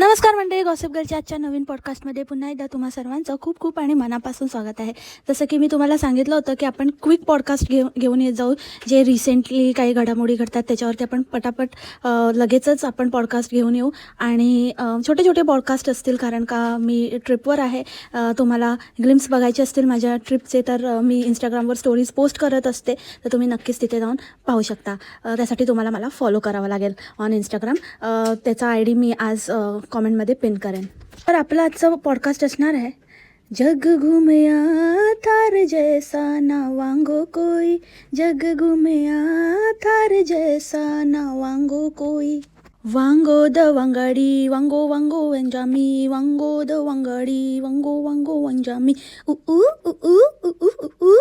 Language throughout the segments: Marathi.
नमस्कार मंडळी गॉसिप गर्लच्या आजच्या नवीन पॉडकास्टमध्ये पुन्हा एकदा तुम्हा सर्वांचं खूप खूप आणि मनापासून स्वागत आहे. जसं की मी तुम्हाला सांगितलं होतं की आपण क्विक पॉडकास्ट घेऊ घेऊन येत जाऊ जे रिसेंटली काही घडामोडी घडतात त्याच्यावरती आपण पटापट लगेचच आपण पॉडकास्ट घेऊन येऊ. आणि छोटे छोटे पॉडकास्ट असतील कारण का मी ट्रिपवर आहे. तुम्हाला ग्लिम्स बघायचे असतील माझ्या ट्रिपचे तर मी इंस्टाग्रामवर स्टोरीज पोस्ट करत असते. तर तुम्ही नक्कीच तिथे जाऊन पाहू शकता. त्यासाठी तुम्हाला मला फॉलो करावं लागेल ऑन इंस्टाग्राम त्याचा आय डी मी आज कॉमेंटमध्ये पिन करेन तर आपला आजचा पॉडकास्ट असणार आहे जग घुमया थार जैसा ना वांगो कोई जग घुमया थार जैसा ना वांगो कोई वांगो द वांगाडी वांगो वांगो वंजामी वांगो द वांगाडी वांगो वांगो वंजामी उ उ उ उ उ उ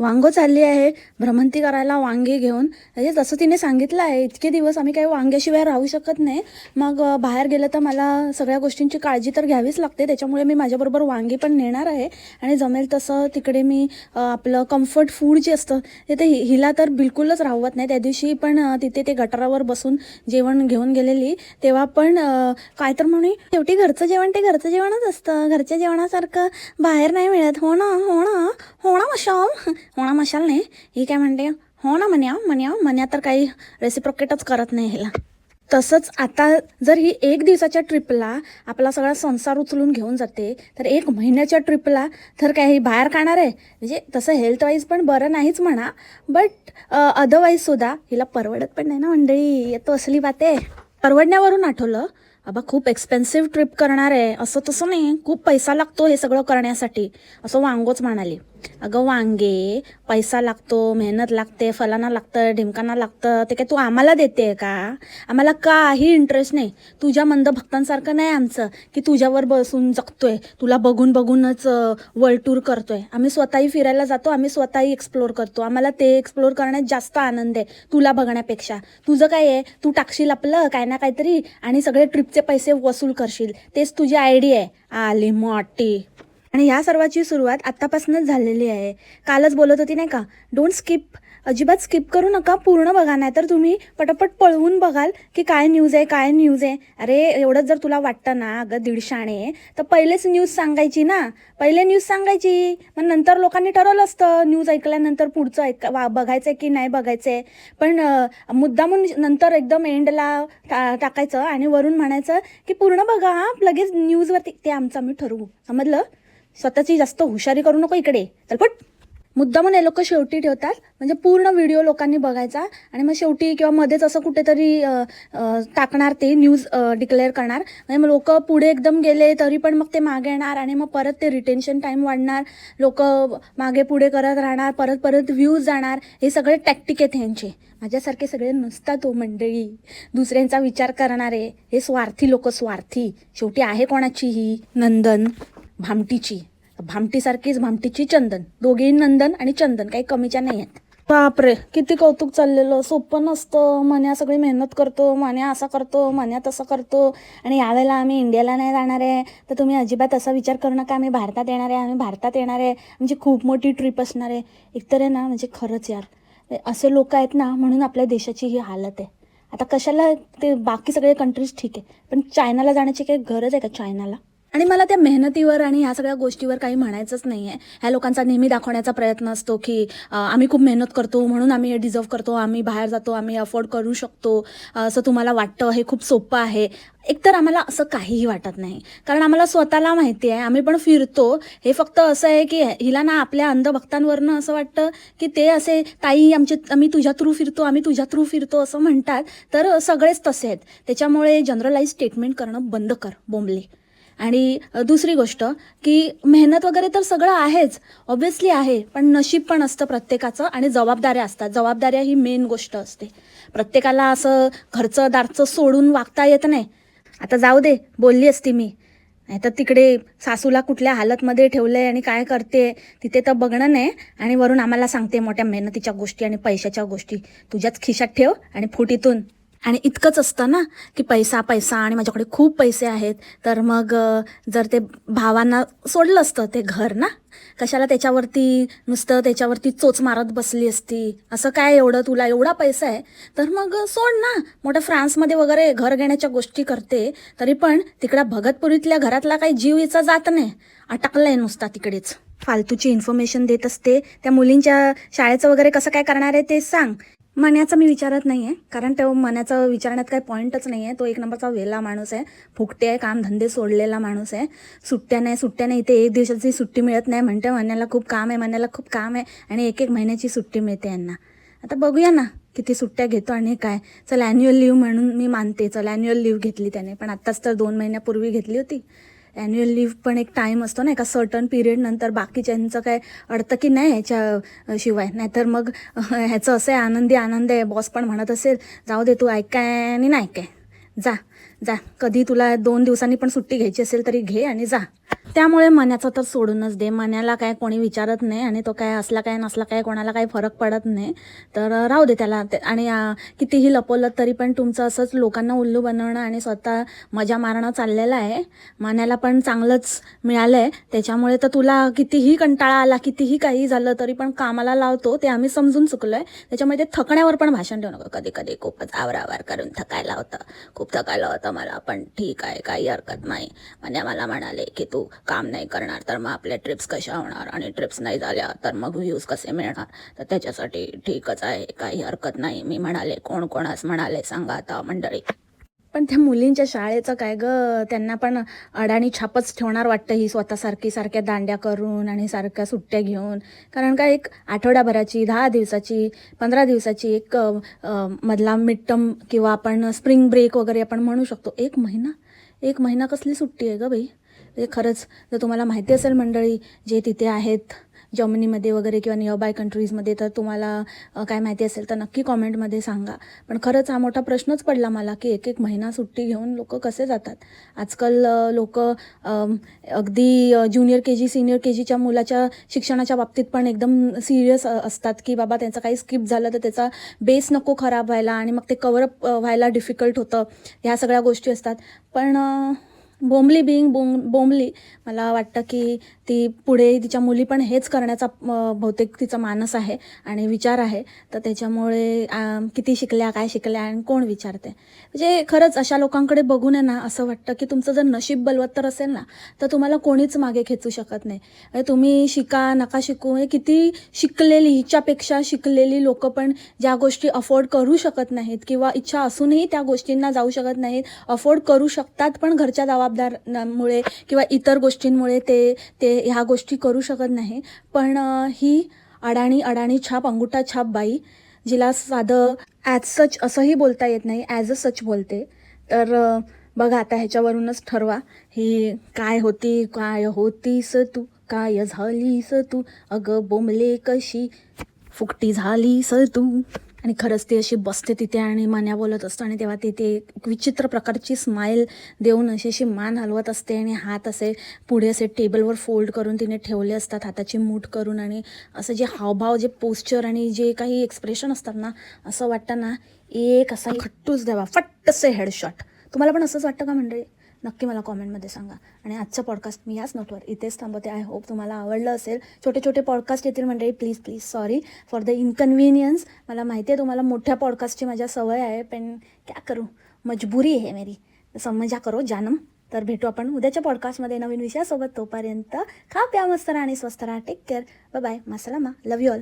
वांगो चालली आहे भ्रमंती करायला वांगे घेऊन. म्हणजे तसं तिने सांगितलं आहे इतके दिवस आम्ही काही वांग्याशिवाय राहू शकत नाही. मग बाहेर गेलं तर मला सगळ्या गोष्टींची काळजी तर घ्यावीच लागते. त्याच्यामुळे मी माझ्याबरोबर वांगी पण नेणार आहे. आणि जमेल तसं तिकडे मी आपलं कम्फर्ट फूड जे असतं ते ते हि- हिला तर बिलकुलच राहवत नाही. त्या दिवशी पण तिथे ते गटारावर बसून जेवण घेऊन गेलेली. तेव्हा पण काय तर म्हणून शेवटी घरचं जेवण ते घरचं जेवणच असतं. घरच्या जेवणासारखं बाहेर नाही मिळत. हो ना हो ना हो ना मशाम हो ना मशाल नाही. ही काय म्हणते? हो ना म्हण्या म्हण्या म्हण्या तर काही रेसिप्रोकेटच करत नाही ह्याला तसंच आता जर ही एक दिवसाच्या ट्रिपला आपला सगळा संसार उचलून घेऊन जाते तर एक महिन्याच्या ट्रिपला तर काही बाहेर खाणार आहे? म्हणजे तसं हेल्थवाईज पण बरं नाहीच म्हणा बट अदरवाईजसुद्धा हिला परवडत पण नाही ना मंडळी. येतो असली बात. आहे परवडण्यावरून आठवलं अबा खूप एक्सपेन्सिव्ह ट्रिप करणार आहे. असं तसं नाही खूप पैसा लागतो हे सगळं करण्यासाठी असं वांगोच म्हणाली. अगं वांगे पैसा लागतो मेहनत लागते फलाना लागतं ढिमकाना लागतं ते काय तू आम्हाला देते का? आम्हाला काही इंटरेस्ट नाही. तुझ्या मंद भक्तांसारखं नाही आमचं की तुझ्यावर बसून जगतोय. तुला बघून बघूनच वर्ल्ड टूर करतोय. आम्ही स्वतःही फिरायला जातो आम्ही स्वतःही एक्सप्लोर करतो. आम्हाला ते एक्सप्लोर करण्यात जास्त आनंद आहे तुला बघण्यापेक्षा. तुझं काय आहे? तू टाकशील आपलं काय ना काहीतरी आणि सगळे ट्रिपचे पैसे वसूल करशील. तेच तुझी आयडी आहे. आली मोठी आणि ह्या सर्वाची सुरुवात आत्तापासूनच झालेली आहे. कालच बोलत होती नाही का? डोंट स्किप अजिबात स्किप करू नका. पूर्ण बघा. नाही तर तुम्ही पटापट पळवून बघाल की काय न्यूज आहे काय न्यूज आहे. अरे एवढंच जर तुला वाटतं ना अगं दीडशाणे तर पहिलेच न्यूज सांगायची ना. पहिले न्यूज सांगायची. मग नंतर लोकांनी ठरवलं असतं. न्यूज ऐकल्यानंतर पुढचं ऐक वा बघायचं आहे की नाही बघायचं आहे पण मुद्दामून नंतर एकदम एंडला टा टाकायचं आणि वरून म्हणायचं की पूर्ण बघा हां. लगेच न्यूजवरती ते आमचं आम्ही ठरवू. समजलं? स्वतःची जास्त हुशारी करू नको इकडे. तर मुद्दा मुद्दामून हे लोक शेवटी ठेवतात. म्हणजे पूर्ण व्हिडिओ लोकांनी बघायचा. आणि मग शेवटी किंवा मध्येच असं कुठेतरी टाकणार ते न्यूज डिक्लेअर करणार. म्हणजे मग लोक पुढे एकदम गेले तरी पण मग ते मागे येणार आणि मग परत ते रिटेन्शन टाईम वाढणार. लोक मागे पुढे करत राहणार परत परत व्ह्यूज जाणार. हे सगळे टॅक्टिक आहेत ह्यांचे. माझ्यासारखे सगळे नसतात तो मंडळी. दुसऱ्यांचा विचार करणारे. हे स्वार्थी लोक स्वार्थी. शेवटी आहे कोणाची ही? नंदन. भामटीची. भामटीसारखीच भामटीची चंदन. दोघेही नंदन आणि चंदन काही कमीच्या नाही आहेत. बापरे किती कौतुक चाललेलं. सोपं नसतं. मन्या सगळी मेहनत करतो मन्या असा करतो मन्या तसं करतो. आणि यावेळेला आम्ही इंडियाला नाही जाणार आहे. तर तुम्ही अजिबात असा विचार करू नका आम्ही भारतात येणार आहे आम्ही भारतात येणार आहे. म्हणजे खूप मोठी ट्रिप असणार आहे. एकतर आहे ना म्हणजे खरंच यार. असे लोक आहेत ना म्हणून आपल्या देशाची ही हालत आहे. आता कशाला ते बाकी सगळे कंट्रीज ठीक आहे. पण चायनाला जाण्याची काही गरज आहे का चायनाला? आणि मला त्या मेहनतीवर आणि ह्या सगळ्या गोष्टीवर काही म्हणायचंच नाही आहे ह्या लोकांचा नेहमी दाखवण्याचा प्रयत्न असतो की आम्ही खूप मेहनत करतो म्हणून आम्ही हे डिझर्व करतो आम्ही बाहेर जातो आम्ही अफोर्ड करू शकतो. असं तुम्हाला वाटतं हे खूप सोपं आहे. एकतर आम्हाला असं काहीही वाटत नाही. कारण आम्हाला स्वतःला माहिती आहे आम्ही पण फिरतो. हे फक्त असं आहे की हिला ना आपल्या अंधभक्तांवरनं असं वाटतं की ते असे ताई आमचे आम्ही तुझ्या थ्रू फिरतो आम्ही तुझ्या थ्रू फिरतो असं म्हणतात. तर सगळेच तसे आहेत. त्याच्यामुळे जनरलाइज स्टेटमेंट करणं बंद कर बोंबले. आणि दुसरी गोष्ट की मेहनत वगैरे तर सगळं आहेच ऑब्व्हियसली आहे पण नशीब पण असतं प्रत्येकाचं आणि जबाबदाऱ्या असतात. जबाबदाऱ्या ही मेन गोष्ट असते. प्रत्येकाला असं घरचं दारचं सोडून वागता येत नाही. आता जाऊ दे बोलली असती मी. नाही तर तिकडे सासूला कुठल्या हालतमध्ये ठेवलं आहे आणि काय करते तिथे तर बघणं नाही. आणि वरून आम्हाला सांगते मोठ्या मेहनतीच्या गोष्टी आणि पैशाच्या गोष्टी. तुझ्याच खिशात ठेव आणि फुटीतून आणि इतकंच असतं ना की पैसा पैसा आणि माझ्याकडे खूप पैसे आहेत. तर मग जर ते भावांना सोडलं असतं ते घर ना कशाला त्याच्यावरती नुसतं त्याच्यावरती चोच मारत बसली असती? असं काय एवढं? तुला एवढा पैसा आहे? तर मग सोड ना. मोठ्या फ्रान्समध्ये वगैरे घर घेण्याच्या गोष्टी करते तरी पण तिकडं भगतपुरीतल्या घरातला काही जीव हिचा जात नाही. अटकलाय नुसता तिकडेच. फालतूची इन्फॉर्मेशन देत असते. त्या मुलींच्या शाळेचं वगैरे कसं काय करणार आहे ते सांग. मण्याचा मी विचारत नाही आहे कारण तो मण्याचा विचारण्यात काही पॉईंटच नाही आहे तो एक नंबरचा वेला माणूस आहे फुकटे आहे कामधंदे सोडलेला माणूस आहे. सुट्ट्या नाही सुट्ट्या नाही इथे एक दिवसाची सुट्टी मिळत नाही म्हणते. मण्याला खूप काम आहे मण्याला खूप काम आहे आणि एक एक महिन्याची सुट्टी मिळते यांना. आता बघूया ना किती सुट्ट्या घेतो आणि काय. चल ॲन्युअल लिव्ह म्हणून मी मानते चल ॲन्युअल लिव्ह घेतली त्याने. पण आत्ताच तर दोन महिन्यापूर्वी घेतली होती. ॲन्युअल लीव्ह पण एक टाईम असतो ना एका सर्टन पिरियड नंतर बाकीच्यांचं काय अडतं की नाही ह्याच्या शिवाय. नाहीतर मग ह्याचं असं आहे आनंदी आनंद आहे बॉस पण म्हणत असेल जाऊ दे तू ऐकाय आणि नाही काय. जा जा. कधी तुला दोन दिवसांनी पण सुट्टी घ्यायची असेल तरी घे आणि जा. त्यामुळे मण्याचं तर सोडूनच दे. मण्याला काय कोणी विचारत नाही आणि तो काय असला काय नसला काय कोणाला काही फरक पडत नाही. तर राहू दे त्याला. आणि कितीही लपवलं तरी पण तुमचं असंच लोकांना उल्लू बनवणं आणि स्वतः मजा मारणं चाललेलं आहे. मण्याला पण चांगलंच मिळालं आहे त्याच्यामुळे तर तुला कितीही कंटाळा आला कितीही काही झालं तरी पण कामाला लावतो ते आम्ही समजून चुकलो आहे त्याच्यामुळे ते थकण्यावर पण भाषण देऊ नको. कधी कधी खूपच आवरावर करून थकायला होतं. खूप थकायला होतं मला पण ठीक आहे काही हरकत नाही. मन्या मला म्हणाले की तू काम नाही करणार तर मग आपल्या ट्रिप्स कशा होणार? आणि ट्रिप्स नाही झाल्या तर मग व्ह्यूज कसे मिळणार? तर त्याच्यासाठी ठीकच आहे काही हरकत नाही. मी म्हणाले कोण कोणास म्हणाले? सांगा आता मंडळी. पण त्या मुलींच्या शाळेचं काय ग? त्यांना पण अडाणी छापच ठेवणार वाटतं ही स्वतःसारखी सारख्या दांड्या करून आणि सारख्या सुट्ट्या घेऊन. कारण का एक आठवड्याभराची दहा दिवसाची पंधरा दिवसाची एक मधला मिडटम किंवा आपण स्प्रिंग ब्रेक वगैरे आपण म्हणू शकतो. एक महिना? एक महिना कसली सुट्टी आहे ग बाई? म्हणजे खरंच जर तुम्हाला माहिती असेल मंडळी जे तिथे आहेत जर्मनीमध्ये वगैरे किंवा नियर बाय कंट्रीजमध्ये तर तुम्हाला काय माहिती असेल तर नक्की कॉमेंटमध्ये सांगा. पण खरंच हा मोठा प्रश्नच पडला मला की एक एक महिना सुट्टी घेऊन लोक कसे जातात? आजकाल लोक अगदी junior K G senior K जीच्या मुलाच्या शिक्षणाच्या बाबतीत पण एकदम सिरियस असतात की बाबा त्यांचं काही स्किप झालं तर त्याचा बेस नको खराब व्हायला आणि मग ते कवरअप व्हायला डिफिकल्ट होतं. ह्या सगळ्या गोष्टी असतात. पण बोंबली बिईंग बोंब बोंबली मला वाटतं की ती पुढे तिच्या मुली पण हेच करण्याचा बहुतेक तिचा मानस आहे आणि विचार आहे. तर त्याच्यामुळे किती शिकल्या काय शिकल्या आणि कोण विचारते? म्हणजे खरंच अशा लोकांकडे बघून आहे ना असं वाटतं की तुमचं जर नशीब बलवत्तर असेल ना तर तुम्हाला कोणीच मागे खेचू शकत नाही. म्हणजे तुम्ही शिका नका शिकू म्हणजे किती शिकलेली हिच्यापेक्षा शिकलेली लोक पण ज्या गोष्टी अफोर्ड करू शकत नाहीत किंवा इच्छा असूनही त्या गोष्टींना जाऊ शकत नाहीत अफोर्ड करू शकतात पण घरच्या जबाबदारमुळे किंवा इतर गोष्टींमुळे ते ते ह्या गोष्टी करू शकत नाही. पण ही अडाणी अडाणी छाप अंगुठा छाप बाई जिला साधं ॲज सच असंही बोलता येत नाही ॲज अ सच बोलते. तर बघा आता ह्याच्यावरूनच ठरवा ही काय होती काय होतीस तू काय झालीस तू अगं बोंबले कशी फुकटी झालीस तू. आणि खरंच ती अशी बसते तिथे आणि मान्या बोलत असतो आणि तेव्हा तिथे एक विचित्र प्रकारची स्माईल देऊन अशी अशी मान हलवत असते आणि हात असे पुढे असे टेबलवर फोल्ड करून तिने ठेवले असतात हाताची मूठ करून आणि असं जे हावभाव जे पोस्चर आणि जे काही एक्सप्रेशन असतात ना असं वाटतं ना एक असा खट्टूच द्यावा फट्टसे हेडशॉट तुम्हाला पण असंच वाटतं का मंडळी? नक्की मला कॉमेंटमध्ये सांगा. आणि आजचं पॉडकास्ट मी याच नोटवर इथेच थांबवते. आय होप तुम्हाला आवडलं असेल. छोटे छोटे पॉडकास्ट येतील मंडळी. Please please sorry for the inconvenience मला माहिती आहे तुम्हाला मोठ्या पॉडकास्टची माझ्या सवय आहे पण क्या करू? मजबुरी आहे मेरी. समजा करो जानम. तर भेटू आपण उद्याच्या पॉडकास्टमध्ये नवीन विषयासोबत तोपर्यंत. खा प्या मस्त राहा आणि स्वस्त राहा. टेक केअर बाय बाय मसलामा लव यू ऑल